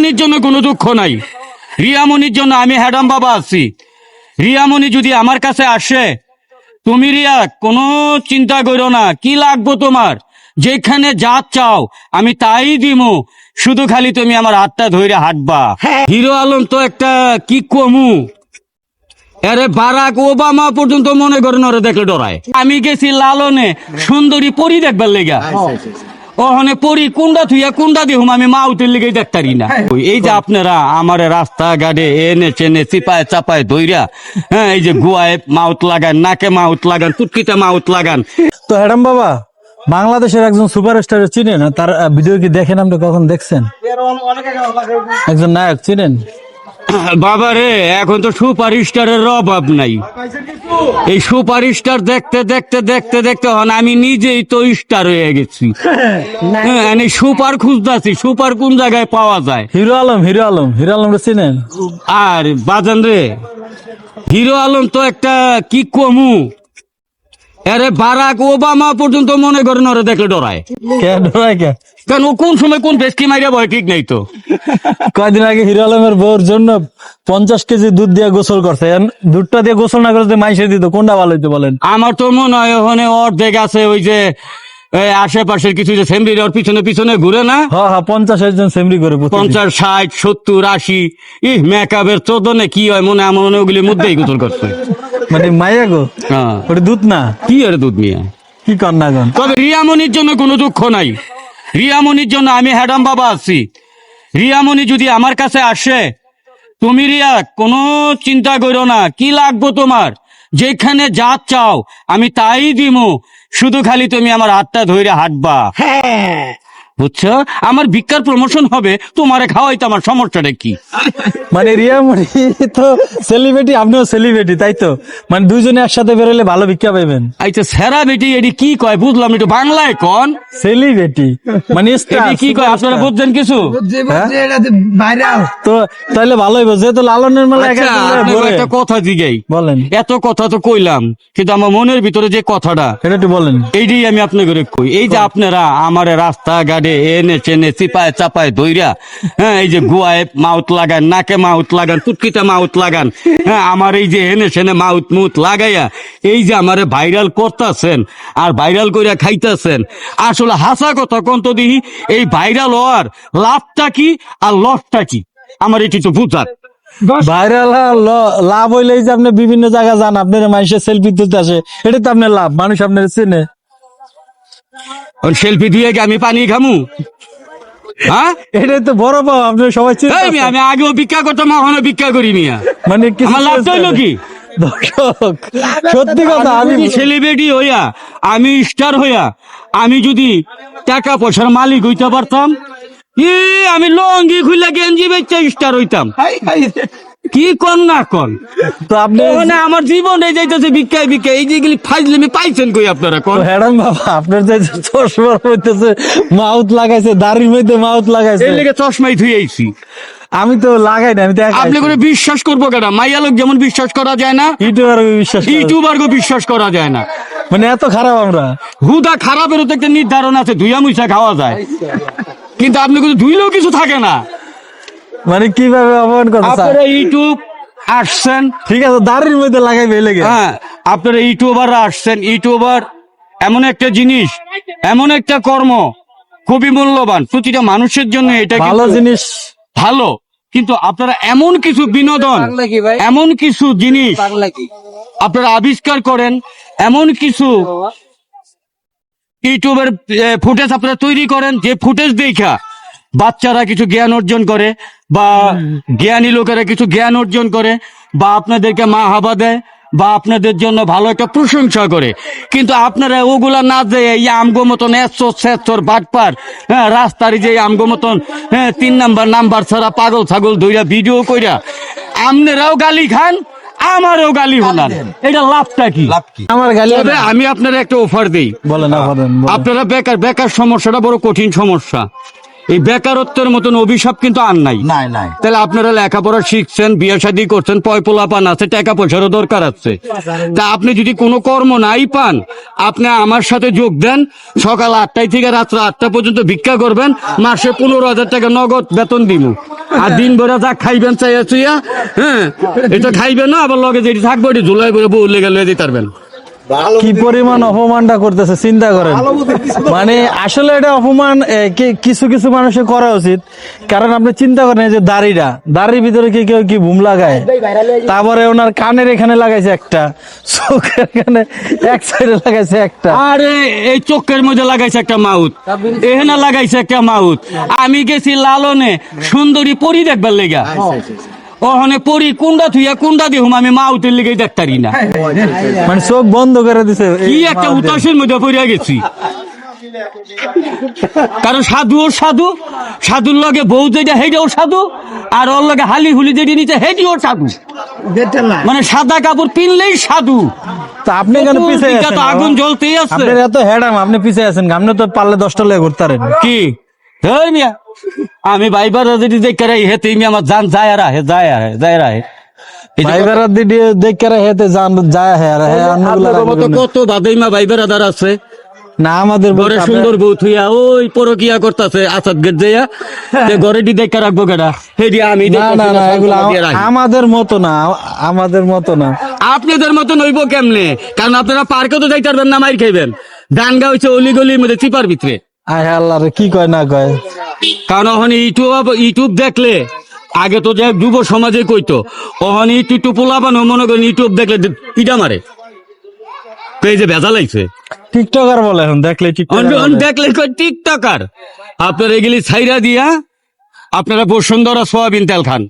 রিয়ামনির জন্য কোনো দুঃখ নাই। রিয়ামনির জন্য আমি হ্যাডাম বাবা আছি। রিয়ামণি যদি আমার কাছে আসে, তুমি রিয়া, কোনো চিন্তা করো না, কি লাগবো তোমার? যেখানে যা চাও, আমি তাই দিমু। শুধু খালি তুমি আমার হাতটা ধরে হাঁটবা। হিরো আলম তো একটা কি কমু? আরে বারাক ওবামা পর্যন্ত মনে করেন ওরা দেখলে ডরায়। আমি গেছি লালনে, সুন্দরী পরি দেখবার লেগা। ওখানে পরি কুন্ডা থুইয়া কুন্ডা দিহুম আমি মাউতের লেগে দেখতারি না। এই যে আপনারা আমার রাস্তা ঘাটে এনে চেনে চিপায় চাপায় দইরা হ্যাঁ এই যে গুয়ায় মাউথ লাগান নাকে মাউথ লাগান তুটকিতে মাউথ লাগান। তো হ্যাডাম বাবা বাংলাদেশের একজন সুপারস্টার চিনেন তার ভিডিও কি দেখেন আপনি কখন দেখছেন? একজন নায়ক চিনেন? বাবা রে এখন তো সুপার স্টারের অভাব নাই। এই সুপার স্টার দেখতে দেখতে দেখতে দেখতে হন আমি নিজেই তো স্টার হয়ে গেছি। হ্যাঁ, আমি সুপার খুঁজতেছি সুপার কোন জায়গায় পাওয়া যায়? হিরো আলম হিরো আলম হিরো আলম চিনেন? আর বাজান রে। হিরো আলম তো একটা কি কমু? আরে বারাক ওবামা পর্যন্ত মনে করেন ওরা দেখলে ডরায়। কে ডরায় কে? কারণ ও কোন সময় কোন ভয় ঠিক নেই তো। কয়দিন আগে হিরো আলমের বউর জন্য পঞ্চাশ কেজি দুধ দিয়ে গোসল করছে। দুধটা দিয়ে গোসল না করতে মাইসে দিত কোনটা ভালো হইতো বলেন? আমার তো মনে হয় ওখানে অর্ধেক আছে ওই যে আশেপাশের কিছু যে সেমরি ওর পিছনে পিছনে ঘুরে না? হ্যাঁ হ্যাঁ পঞ্চাশ জন সেমরি করে প্রতিদিন। পঞ্চাশ ষাট সত্তর আশি ই মেকআপের চোদনে কি হয় মনে আমার মনে হয় ওগুলি মধ্যেই গোসল করছে। মানে মাইয়া গো। হ্যাঁ। ওটা দুধ না? কি আরে দুধ নিয়ে কি না গন তবে রিয়ামনির জন্য কোনো দুঃখ নাই? রিয়ামনির জন্য আমি হ্যাডাম বাবা আছি। রিয়ামণি যদি আমার কাছে আসে তুমি রিয়া কোনো চিন্তা করো না। কি লাগবো তোমার? যেখানে যা চাও আমি তাই দিমু। শুধু খালি তুমি আমার হাতটা ধরে হাঁটবা। বুঝছ? আমার ভিক্ষার প্রমোশন হবে তোমারে খাওয়াইতে আমার সমস্যাটা কি? মানে রিয়া মনি তো সেলিব্রিটি আপনিও সেলিব্রিটি তাই তো? মানে দুইজনে একসাথে বেরোলে ভালো ভিক্ষা পাইবেন। আচ্ছা সেরা বেটি এটি কি কয় বুঝলাম একটু বাংলায় কন। সেলিব্রিটি মানে এটি কি কয় আপনারা বুঝছেন কিছু? তো তাহলে ভালো হইব যেহেতু লালনের মেলা আচ্ছা। একটা কথা জিগাই। বলেন। এত কথা তো কইলাম কিন্তু আমার মনের ভিতরে যে কথাটা এটা একটু বলেন। এইটাই আমি আপনাকে কই এই যে আপনারা আমার রাস্তা ঘাটে এনে চেনে চিপায় চাপায় দইরা হ্যাঁ এই যে গুয়ায় মাউথ লাগান নাকে মাউথ লাগান তুটকিতে মাউথ লাগান হ্যাঁ আমার এই যে এনে সেনে মাউথ মুথ লাগাইয়া এই যে আমারে ভাইরাল করতেছেন আর ভাইরাল কইরা খাইতেছেন আসলে হাসা কথা কোন তো দিহি এই ভাইরাল হওয়ার লাভটা কি আর লসটা কি? আমার এটি তো বুঝার। ভাইরাল লাভ হইলে এই যে আপনি বিভিন্ন জায়গায় যান আপনার মানুষের সেলফি তুলতে আসে এটা তো আপনার লাভ মানুষ আপনার চেনে। সেলফি দিয়ে কি আমি পানি খামু? হ্যাঁ? তো বড় সবাই আমি আগেও ভিক্ষা করতাম এখনও ভিক্ষা করি মিয়া। মানে কিছু আমার লাভ হইল কি? দর্শক সত্যি কথা আমি আমি সেলিব্রিটি হইয়া আমি স্টার হইয়া আমি যদি টাকা পয়সার মালিক হইতে পারতাম ই আমি লঙ্গি খুলে গেঞ্জি বেচে স্টার হইতাম। কি কন না কন? তো আপনি ওখানে আমার জীবনে যাইতেছে ভিক্ষায় ভিক্ষা এই যেগুলি ফাইজলামি পাইছেন কই আপনারা কন? হ্যাডাম বাবা আপনার যে চশমা হইতেছে মাউথ লাগাইছে দাড়ির মধ্যে মাউথ লাগাইছে। এই লেগে চশমাই ধুয়ে আইছি। আমি তো লাগাই না আমি তো আপনি করে বিশ্বাস করব কেন? মাইয়া লোক যেমন বিশ্বাস করা যায় না ইউটিউবার বিশ্বাস করি। ইউটিউবারকে বিশ্বাস করা যায় না। মানে এত খারাপ আমরা। হুদা খারাপেরও তো একটা নির্ধারণ আছে ধুইয়া মুইসা খাওয়া যায়। কিন্তু আপনি কিন্তু ধুইলেও কিছু থাকে না। মানে কীভাবে অপমান করতে আপনারা ইউটিউব আসছেন। ঠিক আছে দাড়ির মধ্যে লাগাই লেগে। হ্যাঁ আপনারা ইউটিউবাররা আসছেন। ইউটিউবার এমন একটা জিনিস এমন একটা কর্ম খুবই মূল্যবান। প্রতিটা মানুষের জন্য এটা ভালো জিনিস। ভালো। কিন্তু আপনারা এমন কিছু বিনোদন এমন কিছু জিনিস আপনারা আবিষ্কার করেন এমন কিছু ইউটিউবের ফুটেজ আপনারা তৈরি করেন যে ফুটেজ দেখা। বাচ্চারা কিছু জ্ঞান অর্জন করে বা জ্ঞানী লোকেরা কিছু জ্ঞান অর্জন করে বা আপনাদেরকে মা হাবা দেয় বা আপনাদের জন্য ভালো একটা প্রশংসা করে। কিন্তু আপনারা ওগুলা না যে এই আমগো মতন এসো সেসর বাটপার হ্যাঁ রাস্তার যে আমগো মতন হ্যাঁ তিন নাম্বার নাম্বার ছাড়া পাগল ছাগল ধইরা ভিডিও কইরা আমনেরাও গালি খান আমারও গালি হলান। এটা লাভটা কি? আমার গালি তবে আমি আপনার একটা অফার দেই। বলেন। আপনারা বেকার বেকার সমস্যাটা বড় কঠিন সমস্যা। এই বেকারত্বের মতন অভিশাপ কিন্তু আর নাই। নাই নাই। তাহলে আপনারা লেখাপড়া শিখছেন বিয়ে শাদী করছেন পয় পোলা পান আছে টাকা পয়সারও দরকার আছে। তা আপনি যদি কোনো কর্ম নাই পান আপনি আমার সাথে যোগ দেন সকাল আটটায় থেকে রাত্র আটটা পর্যন্ত ভিক্ষা করবেন মাসে পনেরো হাজার টাকা নগদ বেতন দিব। আর দিন ভরে যা খাইবেন চাইয়া চুইয়া হ্যাঁ এটা খাইবেন না আবার লগে যেটি থাকব এটি ঝুলাই করে বউ লেগে লয়ে দিতে পারবেন। কি পরিমাণ অপমানটা করতেছে চিন্তা করেন। মানে আসলে এটা অপমান কিছু কিছু মানুষের করা উচিত। কারণ আপনি চিন্তা করেন এই যে দাড়িটা দাড়ির ভিতরে কি কেউ কি বুম লাগায়? তারপরে ওনার কানের এখানে লাগাইছে একটা চোখের এখানে এক সাইডে লাগাইছে একটা। আরে এই চোখের মধ্যে লাগাইছে একটা মাউথ। এখানে লাগাইছে একটা মাউথ। আমি গেছি লালনে সুন্দরী পরি দেখবার লেগা। ওখানে পরি কুন্ডা থুইয়া কুন্ডা দিহুম আমি মাউথের লেগে দেখতারি না। মানে চোখ বন্ধ করে দিছে কি একটা উতাসের মধ্যে পড়িয়া গেছি। কারণ সাধু ও সাধু সাধুর লগে বউ যেটা সাধু আর ওর লগে হালি হুলি যেটি নিচে হেটিও সাধু। মানে সাদা কাপড় পিনলেই সাধু। তা আপনি কেন আগুন জ্বলতেই আছে। এত হেডাম আপনি পিছিয়ে আছেন আপনি তো পারলে দশটা লেগে ঘুরতে পারেন কি? হেই মিয়া আমি বাইবার যদি দেখে রাই হেতে মি আমার জান যায় আর আহে যায় আহে যায় আর আহে। দিদি দেখে হেতে যায়। কত বাদাইমা বাইবার আদার আছে? না আমাদের ঘরে সুন্দর বউ থুইয়া ওই পরকিয়া করতেছে আসাদ গেট যাইয়া। তে ঘরে ডি দেখে রাখব কেডা? হেডি আমি না না না এগুলো আমাদের মতো না আমাদের মতো না। আপনাদের মতো নইব কেমনে? কারণ আপনারা পার্কে তো যাইতে পারবেন না মাইর খাইবেন। গান গা হচ্ছে অলি গলির মধ্যে চিপার ভিতরে। আয় আল্লাহ কি কয় না কয়? কারণ ওখানে ইউটিউব ইউটিউব দেখলে আগে তো যে যুব সমাজে কইতো ওখানে ইউটিউব পোলাবানো মনে করেন ইউটিউব দেখলে ইটা মারে। এই যে ভেজা লাগছে টিকটকার বলে এখন দেখলে। দেখলে টিকটকার। আপনারা এগুলি ছাইরা দিয়া আপনারা বসুন্ধরা সোয়াবিন তেল খান।